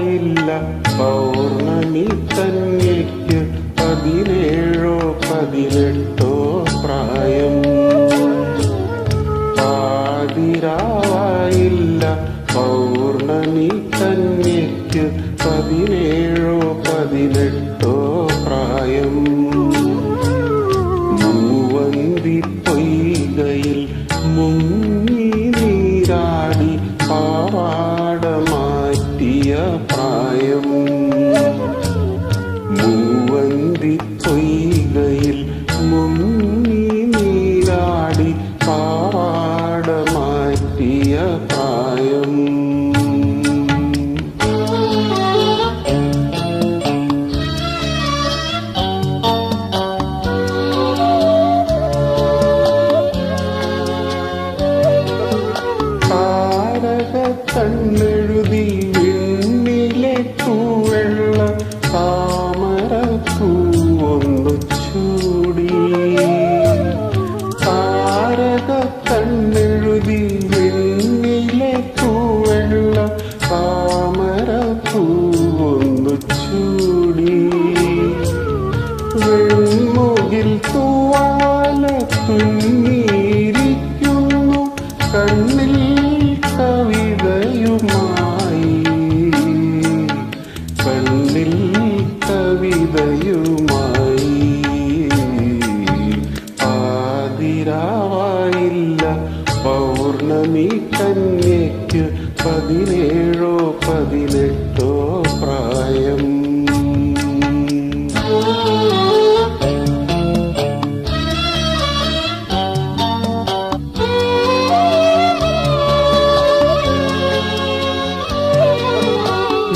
പാതിരാവായില്ല പൗർണമി കന്യയ്ക്ക് പതിനേഴോ പതിനെട്ടോ പ്രായം. പാതിരാവായില്ല. പൗർണമി കന്യയ്ക്ക് പതിനേഴോ പതിനെട്ടോ எழுதி ആതിരാവായില്ല പൗർണമി കന്യയ്ക്ക് പതിനേഴോ പതിനെട്ടോ പ്രായം.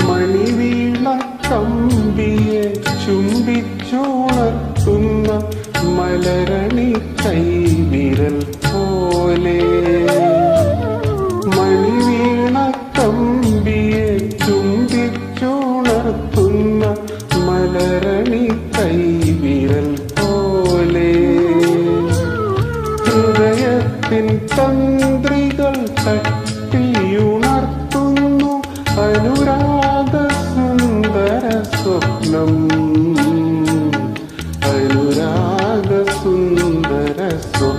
മണിവീണ ചുംബിച്ചുണർത്തുന്ന മലരണി കൈവിരൽ പോലെ മണിവീണ കമ്പിയെ ചുംബിച്ചുണർത്തുന്ന മലരണി കൈവിരൽ പോലെ ഹൃദയത്തിൻ തന്ത്രികൾ തട്ടിയുണർത്തുന്നു അനുരാഗ സുന്ദര സ്വപ്നം. അനുരാഗ സുന്ദര സ്വപ്നം.